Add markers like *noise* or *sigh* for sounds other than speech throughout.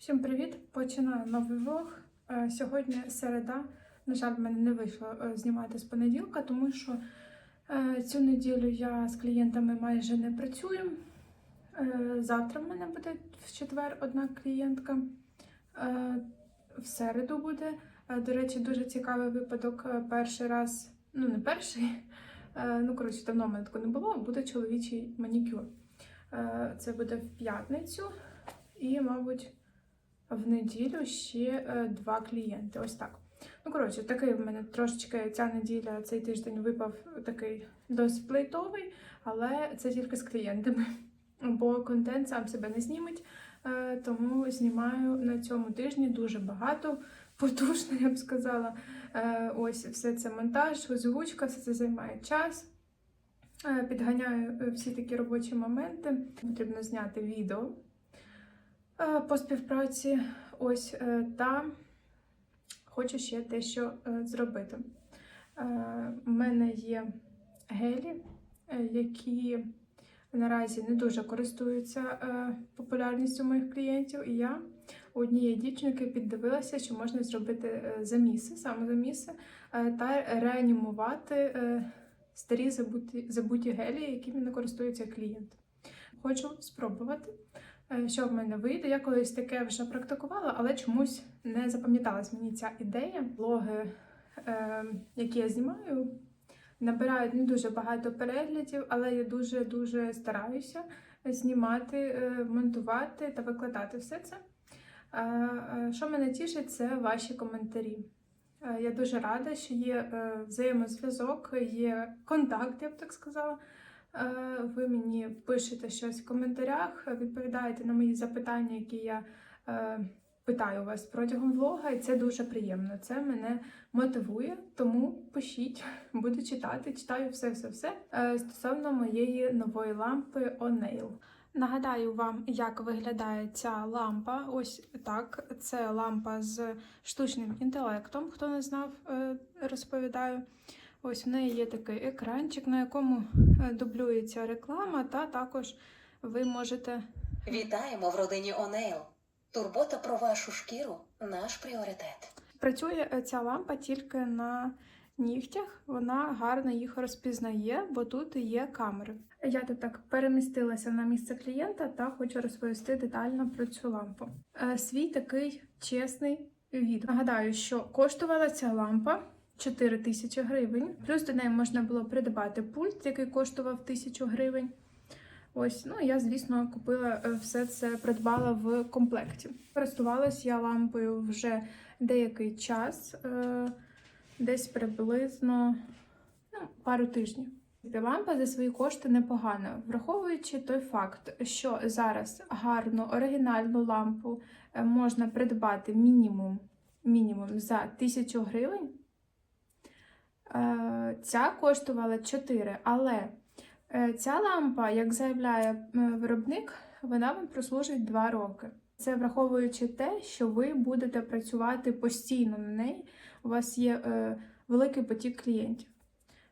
Всім привіт! Починаю новий влог. Е, Сьогодні середа. На жаль, в мене не вийшло е, знімати з понеділка, тому що е, цю неділю я з клієнтами майже не працюю. Завтра в мене буде в четвер одна клієнтка. В середу буде. До речі, дуже цікавий випадок. Перший раз, ну не перший, ну коротше, давно мене такого не було. Буде чоловічий манікюр. Це буде в п'ятницю і, мабуть. В неділю ще е, два клієнти. Ось так. Ну, коротше, такий в мене трошечки ця неділя, цей тиждень випав такий досить плейтовий, але це тільки з клієнтами. *laughs* Бо контент сам себе не зніметь. Е, тому знімаю на цьому тижні дуже багато, *laughs* потужно, я б сказала. Е, ось все це монтаж, озвучка, все це займає час. Підганяю всі такі робочі моменти. Потрібно зняти відео по співпраці. Ось е, та хочу ще дещо е, зробити. Е, У мене є гелі, е, які наразі не дуже користуються е, популярністю моїх клієнтів, і я у однієї дівчинки піддивилася, що можна зробити е, заміси, саме заміси, е, та реанімувати е, старі забуті, забуті гелі, якими не користується клієнт. Хочу спробувати е, що в мене вийде. Я колись таке вже практикувала, але чомусь не запам'яталась мені ця ідея. Блоги, е, які я знімаю, набирають не дуже багато переглядів, але я дуже-дуже стараюся знімати, е, монтувати та викладати все це. Е, е, Що мене тішить, це ваші коментарі. Е, Я дуже рада, що є е, взаємозв'язок, є контакт, я б так сказала. Е, Ви мені пишете щось в коментарях, відповідаєте на мої запитання, які я е, питаю вас протягом влога, і це дуже приємно. Це мене мотивує, тому пишіть, *laughs* буду читати, читаю все-все-все е, стосовно моєї нової лампи O'Nail. Нагадаю вам, як виглядає ця лампа. Ось так. Це лампа з штучним інтелектом. Хто не знав, розповідаю. Ось в неї є такий екранчик, на якому е, дублюється реклама, та також ви можете Вітаємо в родині Онейл. Турбота про вашу шкіру наш пріоритет. Працює е, ця лампа тільки на нігтях, вона гарно їх розпізнає, бо тут є камери. Я тут так перемістилася на місце клієнта та хочу розповісти детально про цю лампу. Е, Свій такий чесний від. Нагадаю, що коштувала ця лампа 4 тисячі гривень. Плюс до неї можна було придбати пульт, який коштував тисячу гривень. Ось, ну я, звісно, купила е, все це, придбала в комплекті. Користувалась я лампою вже деякий час, е, десь приблизно ну, пару тижнів. Лампа за свої кошти непогана, враховуючи той факт, що зараз гарну оригінальну лампу е, можна придбати мінімум, мінімум за 1000 гривень. Е, Ця коштувала 4, але Е, Ця лампа, як заявляє виробник, вона вам прослужить 2 роки. Це враховуючи те, що ви будете працювати постійно на неї, у вас є е, великий потік клієнтів.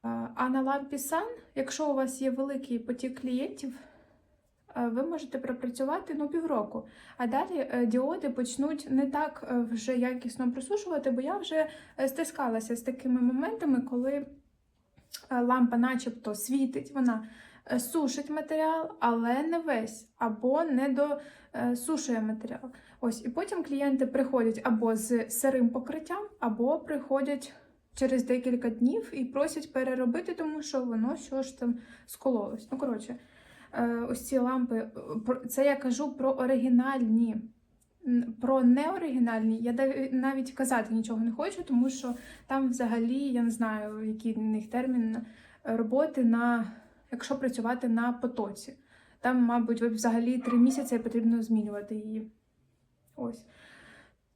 Е, а на лампі Sun, якщо у вас є великий потік клієнтів, ви можете пропрацювати ну, півроку. А далі е, діоди почнуть не так е, вже якісно просушувати, бо я вже е, стискалася з такими моментами, коли е, лампа начебто світить, вона е, сушить матеріал, але не весь, або не досушує матеріал. Ось, і потім клієнти приходять або з сирим покриттям, або приходять через декілька днів і просять переробити, тому що воно що ж там скололось. Ну, коротше, е, ось ці лампи, е, це я кажу про оригінальні. Про неоригінальні я навіть казати нічого не хочу, тому що там взагалі я не знаю, який в них термін е, роботи на якщо працювати на потоці. Там, мабуть, взагалі три місяці потрібно змінювати її. Ось.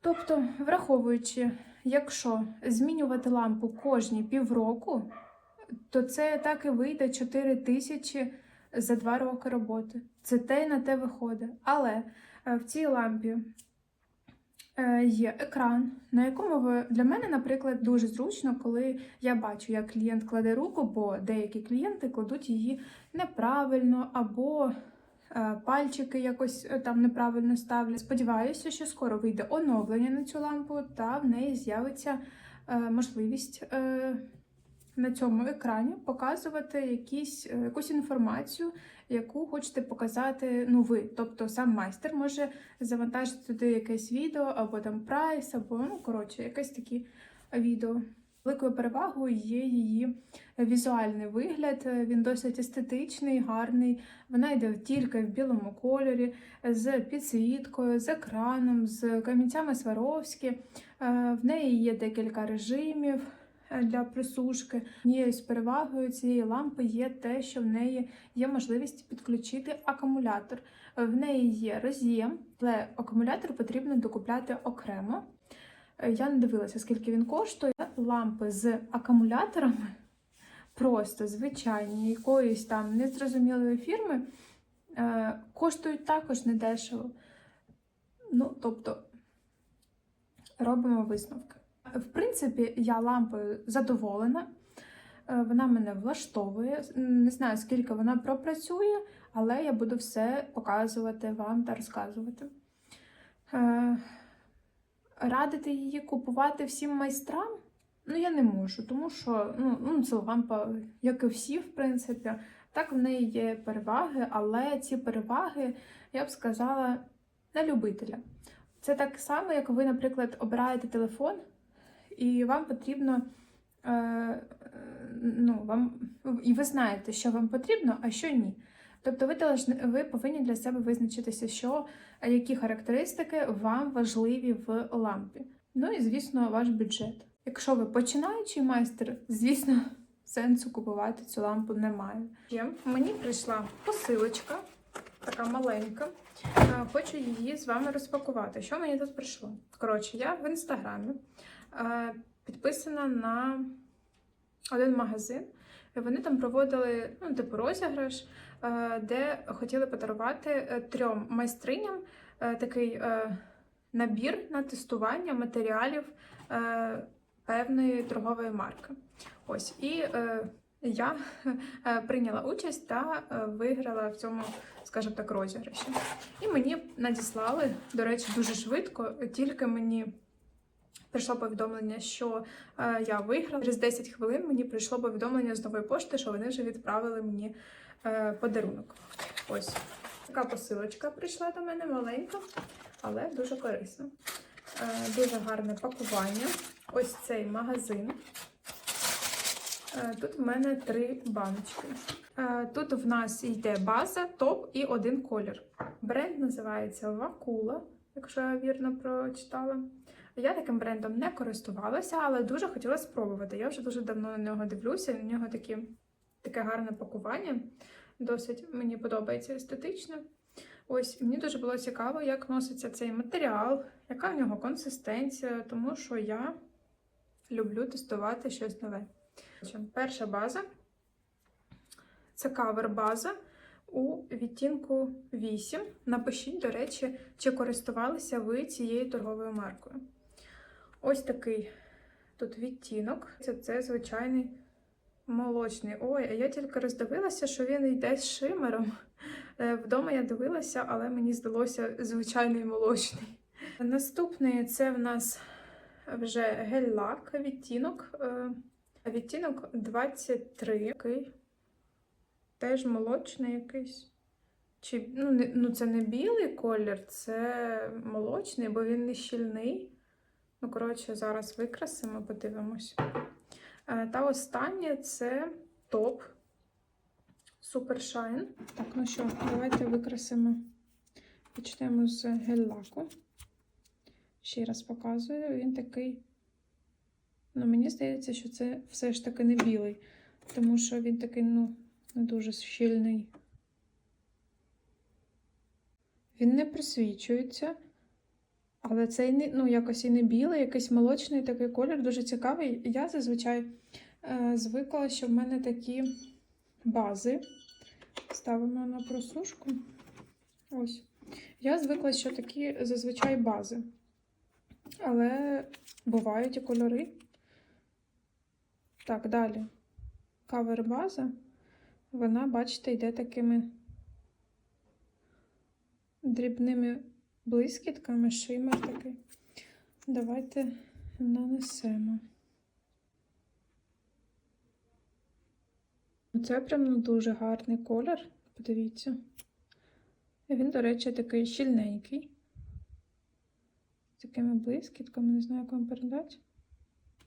Тобто, враховуючи, якщо змінювати лампу кожні півроку, то це так і вийде 4 тисячі за 2 роки роботи. Це те й на те виходить. Але е, в цій лампі е, є екран, на якому ви для мене, наприклад, дуже зручно, коли я бачу, як клієнт кладе руку, бо деякі клієнти кладуть її неправильно або е, пальчики якось там неправильно ставлять. Сподіваюся, що скоро вийде оновлення на цю лампу, та в неї з'явиться можливість на цьому екрані показувати якісь, е, якусь інформацію, яку хочете показати ну, ви. Тобто сам майстер може завантажити туди якесь відео, або там прайс, або ну, коротше, якесь такі відео. Великою перевагою є її візуальний вигляд. Е, Він досить естетичний, гарний. Вона йде тільки в білому кольорі, з підсвіткою, з екраном, з камінцями Сваровські. Е, В неї є декілька режимів для присушки. Однією з перевагою цієї лампи є те, що в неї є можливість підключити акумулятор. Е, В неї є роз'єм, але акумулятор потрібно докупляти окремо. Е, Я не дивилася, скільки він коштує. Лампи з акумуляторами, *laughs* просто звичайні, якоїсь там незрозумілої фірми, е, коштують також недешево. Ну, тобто, робимо висновки. В принципі, я лампою задоволена. Е, Вона мене влаштовує. Не знаю, скільки вона пропрацює, але я буду все показувати вам та розказувати. Е, Радити її купувати всім майстрам? Ну, я не можу, тому що ну, ну, це лампа, як і всі, в принципі. Так, в неї є переваги, але ці переваги, я б сказала, на любителя. Це так само, як ви, наприклад, обираєте телефон, і вам потрібно. Е, ну, вам, і ви знаєте, що вам потрібно, а що ні. Тобто ви, ви повинні для себе визначитися, що, які характеристики вам важливі в лампі. Ну і, звісно, ваш бюджет. Якщо ви починаючий майстер, звісно, *laughs* сенсу купувати цю лампу немає. Мені прийшла посилочка, така маленька. Е, Хочу її з вами розпакувати. Що мені тут прийшло? Коротше, я в інстаграмі е, підписана на один магазин. Вони там проводили ну, типу розіграш, е, де хотіли подарувати трьом майстриням такий набір на тестування матеріалів певної торгової марки. Ось і я прийняла участь та виграла в цьому, скажімо так, розіграші. І мені надіслали, до речі, дуже швидко, тільки мені. Прийшло повідомлення, що е, я виграла. Через 10 хвилин мені прийшло повідомлення з нової пошти, що вони вже відправили мені е, подарунок. Ось така посилочка прийшла до мене маленька, але дуже корисна. Е, дуже гарне пакування. Ось цей магазин. Е, Тут в мене три баночки. Е, Тут в нас йде база, топ і один колір. Бренд називається Вакула, якщо я вірно прочитала. Я таким брендом не користувалася, але дуже хотіла спробувати. Я вже дуже давно на нього дивлюся. На нього такі, таке гарне пакування. Досить мені подобається естетично. Ось мені дуже було цікаво, як носиться цей матеріал, яка в нього консистенція, тому що я люблю тестувати щось нове. Перша база це кавер-база у відтінку 8. Напишіть, до речі, чи користувалися ви цією торговою маркою. Ось такий тут відтінок. Це, це звичайний молочний. Ой, а я тільки роздивилася, що він йде з шимером. Е, Вдома я дивилася, але мені здалося звичайний молочний. Наступний це в нас вже гель-лак відтінок. Відтінок 23. Такий. Теж молочний якийсь. Чи, ну, не, ну, це не білий колір, це молочний, бо він не щільний. Ну, коротше, зараз викрасимо, подивимось. Е, Та останнє це топ Super Shine. Так, ну що, давайте викрасимо. Почнемо з гель-лаку. Ще раз показую. Він такий. Ну, мені здається, що це все ж таки не білий, тому що він такий, ну, не дуже щільний. Він не присвічується. Але цей не, ну, якось і не білий, якийсь молочний такий колір, дуже цікавий. Я зазвичай е, звикла, що в мене такі бази. Ставимо на просушку. Ось. Я звикла, що такі зазвичай бази. Але бувають і кольори. Так, далі. Кавер-база. Вона, бачите, йде такими дрібними блискітками, шимер такий. Давайте нанесемо. Це прям ну, дуже гарний колір. Подивіться. Він, до речі, такий щільненький. З такими блискітками, не знаю, як вам передати.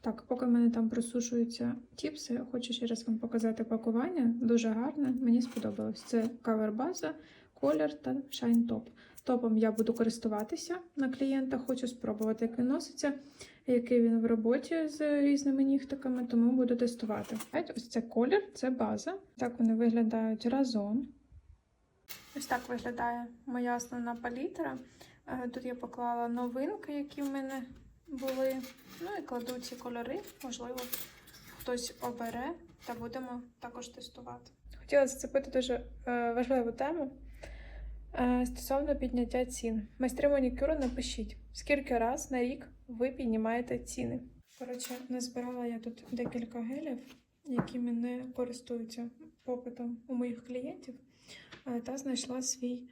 Так, поки в мене там просушуються чіпси, хочу ще раз вам показати пакування. Дуже гарне, мені сподобалось. Це кавер-база, колір та шайн топ. Топом я буду користуватися на клієнта, хочу спробувати, як він носиться, який він в роботі з різними нігтиками, тому буду тестувати. Ось це колір, це база. Так вони виглядають разом. Ось так виглядає моя основна палітра. Е, Тут я поклала новинки, які в мене були. Ну і кладу ці кольори, можливо, хтось обере та будемо також тестувати. Хотіла зацепити дуже е, важливу тему е, стосовно підняття цін. Майстри манікюру напишіть, скільки раз на рік ви піднімаєте ціни. Коротше, назбирала я тут декілька гелів, якими не користуються попитом у моїх клієнтів, е, та знайшла свій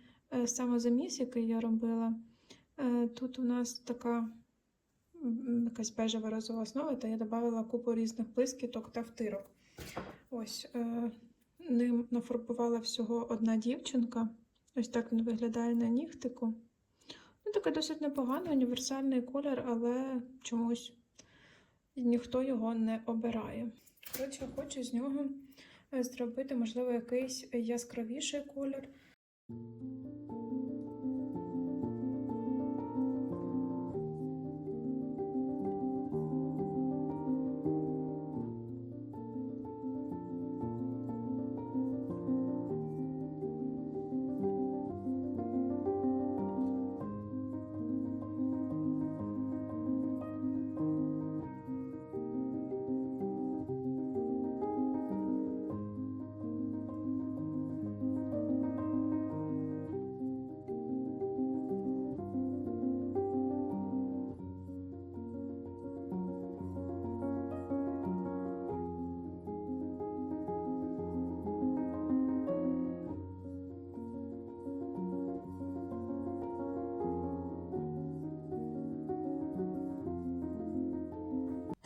самозаміс, який я робила. Тут у нас така якась бежева розова основа, та я додала купу різних блискіток та втирок. Ось е, ним нафарбувала всього одна дівчинка. Ось так він виглядає на нігтику. Ну, такий досить непоганий універсальний колір, але чомусь ніхто його не обирає. Коротше, хочу з нього е, зробити, можливо, якийсь яскравіший колір.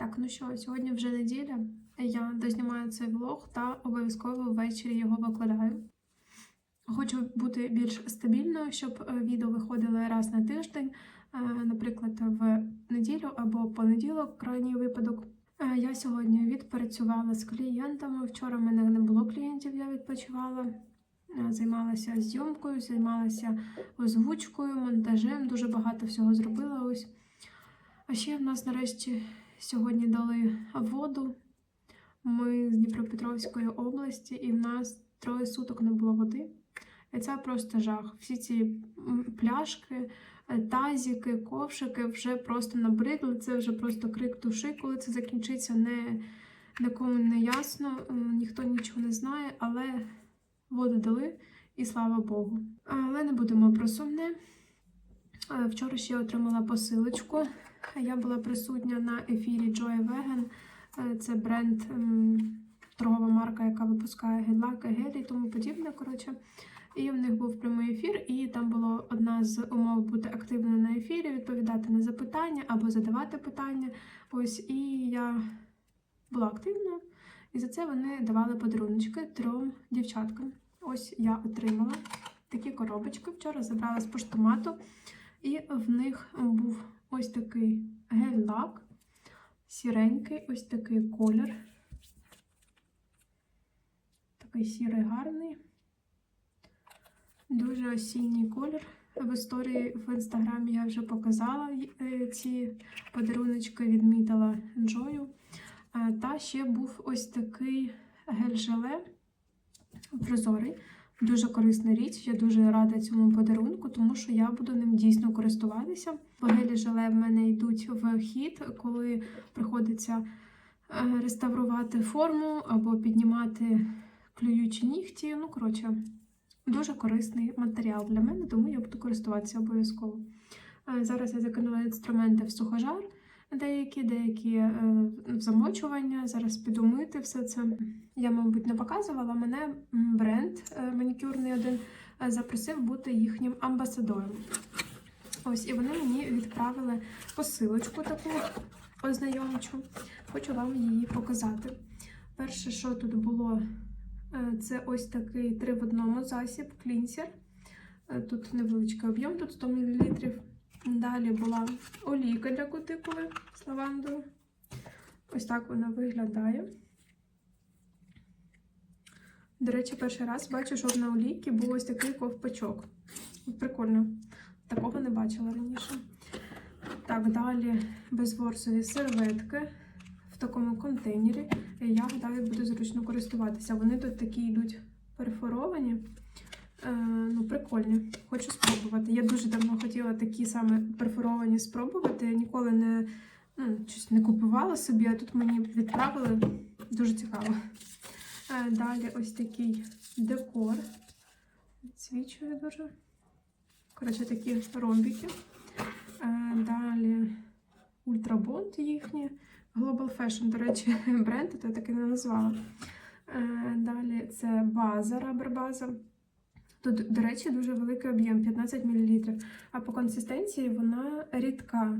Так, ну що, сьогодні вже неділя. Я дознімаю цей влог та обов'язково ввечері його викладаю. Хочу бути більш стабільною, щоб е, відео виходили раз на тиждень, е, наприклад, в неділю або понеділок, крайній випадок. Е, Я сьогодні відпрацювала з клієнтами. Вчора в мене не було клієнтів, я відпочивала. Займалася зйомкою, займалася озвучкою, монтажем, дуже багато всього зробила ось. А ще в нас нарешті сьогодні дали воду. Ми з Дніпропетровської області, і в нас троє суток не було води. І це просто жах. Всі ці пляшки, е, тазіки, ковшики вже просто набридли. Це вже просто крик душі, коли це закінчиться, не, нікому не ясно, е, ніхто нічого не знає, але воду дали, і слава Богу. Але не будемо про сумне. Вчора ще отримала посилочку. Я була присутня на ефірі Joy Vegan. Е, Це бренд, торгова марка, яка випускає гель-лаки, гелі і тому подібне. Коротше. І в них був прямий ефір, і там була одна з умов бути активною на ефірі, відповідати на запитання або задавати питання. Ось і я була активною, і за це вони давали подаруночки трьом дівчаткам. Ось я отримала такі коробочки. Вчора забрала з поштомату, і в них був ось такий гель-лак, сіренький, ось такий колір. Такий сірий гарний. Дуже осінній колір. В історії в інстаграмі я вже показала е, ці подаруночки, відмітила Джою. Е, Та ще був ось такий гель-желе прозорий. Дуже корисна річ. Я дуже рада цьому подарунку, тому що я буду ним дійсно користуватися. Бо гелі желе в мене йдуть в хід, коли приходиться е, реставрувати форму або піднімати клюючі нігті. Ну, коротше, дуже корисний матеріал для мене, тому я буду користуватися обов'язково. Е, Зараз я закинула інструменти в сухожар, деякі, деякі е, замочування. Зараз піду мити все це. Я, мабуть, не показувала. Мене бренд е, манікюрний один е, запросив бути їхнім амбасадором. Ось, і вони мені відправили посилочку таку ознайомчу. Хочу вам її показати. Перше, що тут було, це ось такий три в одному засіб, клінсер. Тут невеличкий об'єм, тут 100 мл. Далі була олійка для кутикули з лавандою. Ось так вона виглядає. До речі, перший раз бачу, що на олійці був ось такий ковпачок. Прикольно. Такого не бачила раніше. Так, далі безворсові серветки в такому контейнері. Я гадаю, буде зручно користуватися. Вони тут такі йдуть перфоровані. Е, ну, прикольні. Хочу спробувати. Я дуже давно хотіла такі саме перфоровані спробувати. Я ніколи не, ну, щось не купувала собі, а тут мені відправили. Дуже цікаво. Е, далі ось такий декор. Відсвічує дуже. Коротше, такі ромбики. Е, Далі Ультрабонд їхні. Global Fashion, до речі, *laughs* бренд, то я так і не назвала. Е, Далі це база, рабер база. Тут, до речі, дуже великий об'єм 15 мл. А по консистенції вона рідка.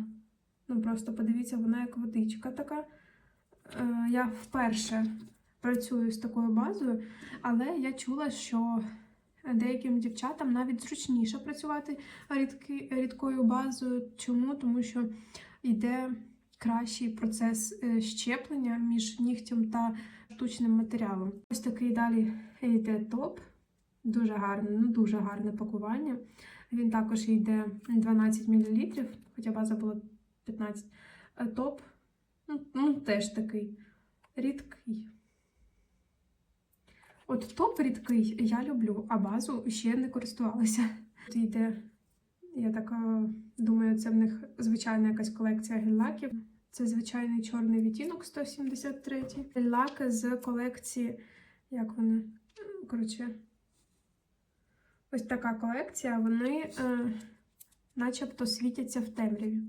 Ну, просто подивіться, вона як водичка така. Е, Я вперше працюю з такою базою, але я чула, що деяким дівчатам навіть зручніше працювати рідки, рідкою базою. Чому? Тому що йде кращий процес е, щеплення між нігтем та штучним матеріалом. Ось такий далі йде топ. Дуже гарне, ну дуже гарне пакування. Він також йде 12 мл, хоча база була 15. Е, Топ, ну, ну теж такий рідкий. От топ рідкий я люблю, а базу ще не користувалася. Тут йде, я так е, думаю, це в них звичайна якась колекція гель-лаків. Це звичайний чорний відтінок 173. Гель-лаки з колекції, як вони? Коротше, ось така колекція. Вони е, начебто світяться в темряві.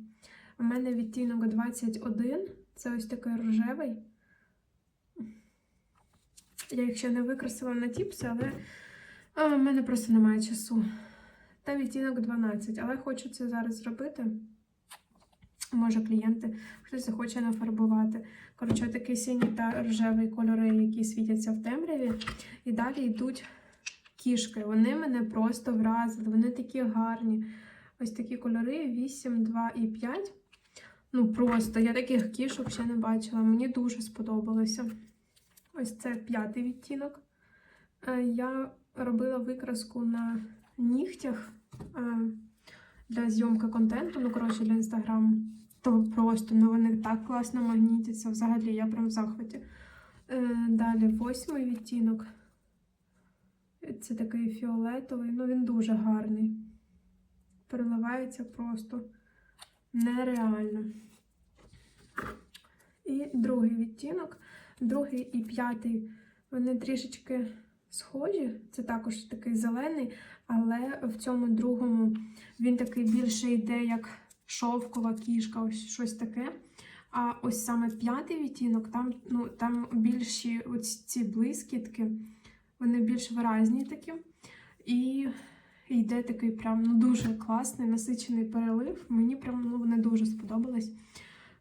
У мене відтінок 21, це ось такий рожевий. Я їх ще не викрасила на тіпси, але а, в мене просто немає часу. Та відтінок 12, але хочу це зараз зробити. Може, клієнти хтось захоче нафарбувати. Коротше, такий синій та рожевий кольори, які світяться в темряві. І далі йдуть кішки. Вони мене просто вразили. Вони такі гарні. Ось такі кольори: 8, 2 і 5. Ну, просто я таких кішок ще не бачила. Мені дуже сподобалося. Ось це п'ятий відтінок. Е, Я робила викраску на нігтях е, для зйомки контенту, ну, коротше, для інстаграму. То просто ну, вони так класно магнітяться. Взагалі, я прям в захваті. Е, Далі восьмий відтінок. Це такий фіолетовий, ну він дуже гарний. Переливається просто нереально. І другий відтінок. Другий і п'ятий, вони трішечки схожі. Це також такий зелений, але в цьому другому він такий більше йде, як шовкова кішка, ось щось таке. А ось саме п'ятий відтінок, там, ну, там більші ось ці блискітки, вони більш виразні такі. І йде такий прям ну, дуже класний, насичений перелив. Мені прям ну, вони дуже сподобались.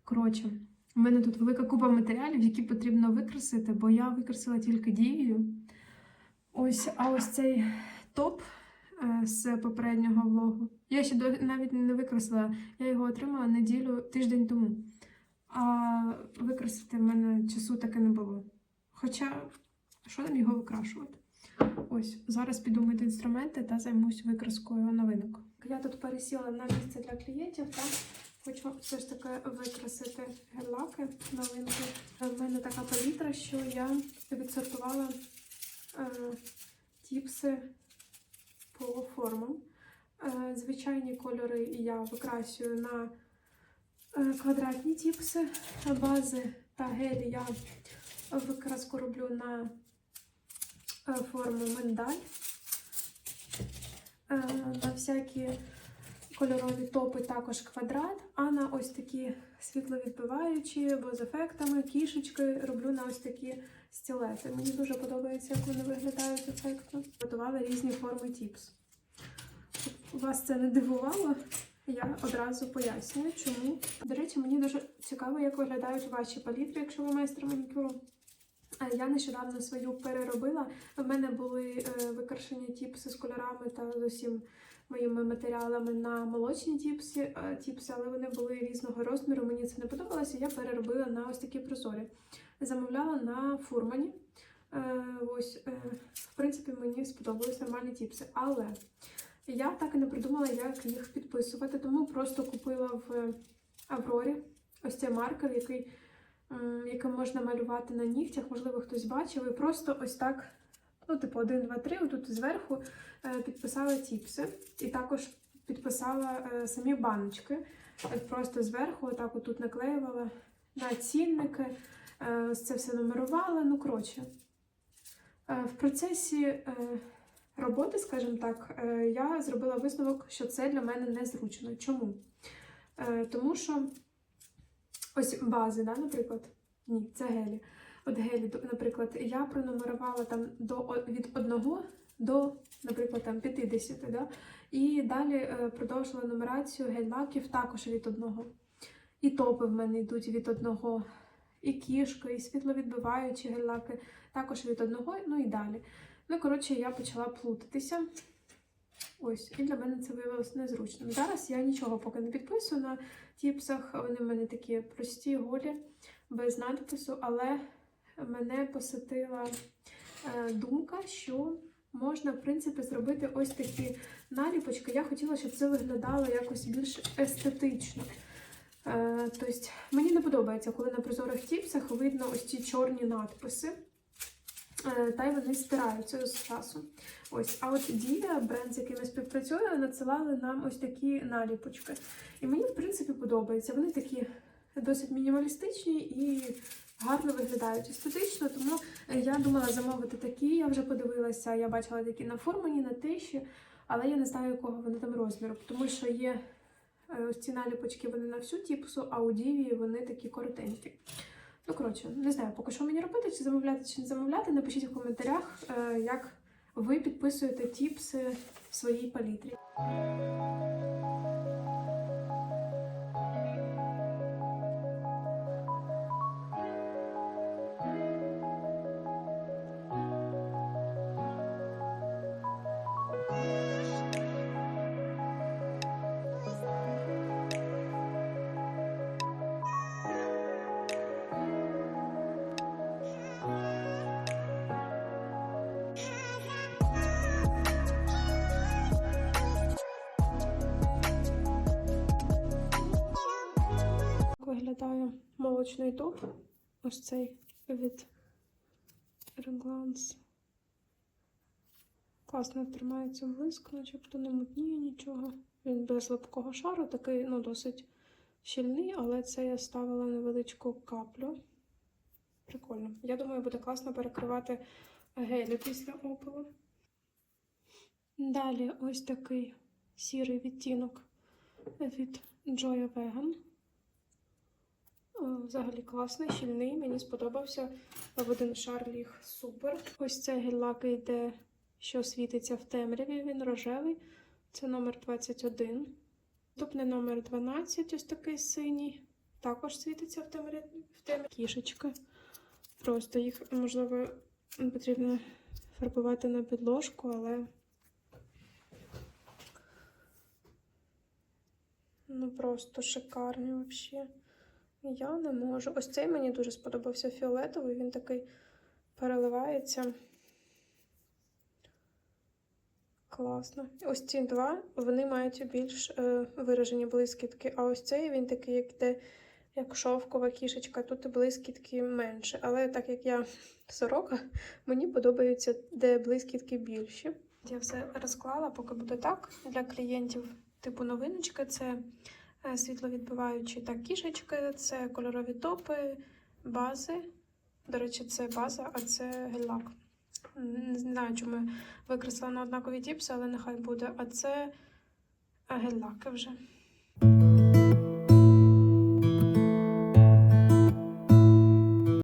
Коротше. У мене тут велика купа матеріалів, які потрібно викрасити, бо я викрасила тільки дією. Ось, а ось цей топ е, з попереднього влогу. Я ще до- навіть не викрасила, я його отримала неділю тиждень тому. А викрасити в мене часу таки не було. Хоча, що там його викрашувати? Ось, зараз піду мити інструменти та займусь викраскою новинок. Я тут пересіла на місце для клієнтів та Хочу все ж таки викрасити гель-лаки новинки. У мене така палітра, що я відсортувала е, тіпси по формам. Е, звичайні кольори я викрасюю на е, квадратні тіпси, бази та гелі я викраску роблю на е, форму миндаль. Е, на всякі кольорові топи також квадрат, а на ось такі світловідбиваючі або з ефектами, кішечки роблю на ось такі стілети. Мені дуже подобається, як вони виглядають ефектно. Готувала різні форми тіпс. вас це не дивувало, я одразу пояснюю, чому. До речі, мені дуже цікаво, як виглядають ваші палітри, якщо ви майстер манікюру. Я нещодавно свою переробила. У мене були е, викрашені тіпси з кольорами та з усім моїми матеріалами на молочні тіпси, е, тіпси, але вони були різного розміру. Мені це не подобалося. Я переробила на ось такі прозорі. Замовляла на фурмані. Е, ось, в принципі, мені сподобались нормальні тіпси. Але я так і не придумала, як їх підписувати, тому просто купила в Аврорі ось цей маркер, який, яким можна малювати на нігтях. Можливо, хтось бачив. І просто ось так, ну, типу, 1, 2, 3, отут зверху е, підписала тіпси. І також підписала е, самі баночки. Просто зверху, отак отут наклеювала на цінники. Е, це все нумерувала. Ну, коротше. В процесі роботи, скажімо так, я зробила висновок, що це для мене незручно. Чому? Тому що ось бази, да, наприклад, ні, це гелі. От гелі, наприклад, я пронумерувала там до, від 1 до, наприклад, там 50, да? і далі е, продовжила нумерацію гель-лаків також від 1. І топи в мене йдуть від 1, і кішки, і світловідбиваючі гель-лаки також від 1, ну і далі. Ну, коротше, я почала плутатися. Ось, і для мене це виявилося незручним. Зараз я нічого поки не підписую на тіпсах. Вони в мене такі прості, голі, без надпису, але мене посетила е, думка, що можна, в принципі, зробити ось такі наліпочки. Я хотіла, щоб це виглядало якось більш естетично. Е, тобто, мені не подобається, коли на прозорих тіпсах видно ось ці чорні надписи. Е, Та й вони стираються з часом. Ось, а от Дія, бренд, з яким я співпрацюю, надсилали нам ось такі наліпочки. І мені, в принципі, подобається. Вони такі досить мінімалістичні і гарно виглядають естетично. Тому я думала замовити такі. Я вже подивилася, я бачила такі на формані, на тиші, але я не знаю, якого вони там розміру, тому що є е, ось ці наліпочки, вони на всю тіпсу, а у Діві вони такі коротенькі. Ну, коротше, не знаю, поки що мені робити, чи замовляти, чи не замовляти. Напишіть в коментарях, е, як ви підписуєте тіпси в своїй палітрі. Молочний топ. Ось цей від Reglance. Класно тримається близько, начебто не мутніє нічого. Він без липкого шару, такий, ну, досить щільний, але це я ставила невеличку каплю. Прикольно. Я думаю, буде класно перекривати гелі після опилу. Далі ось такий сірий відтінок від Joya Vegan. О, Взагалі класний, щільний, мені сподобався. В один шар ліг супер. Ось цей гель-лак йде, що світиться в темряві, він рожевий. Це номер 21. Наступний номер 12, ось такий синій. Також світиться в темряві. В темряві. Кішечки. Просто їх, можливо, потрібно фарбувати на підложку, але. Ну просто шикарні взагалі. Я не можу. Ось цей мені дуже сподобався фіолетовий, він такий переливається. Класно. Ось ці два вони мають більш е, виражені блискітки, а ось цей він такий, як йде, як шовкова кішечка, тут блискітки менше. Але так як я сорока, мені подобаються, де блискітки більші. Я все розклала, поки буде так. Для клієнтів типу новиночки це світловідбиваючі та кішечки, це кольорові топи, бази. До речі, це база, а це гель-лак. Не знаю, чому я викреслила на однакові тіпси, але нехай буде. А це е, гель-лаки вже.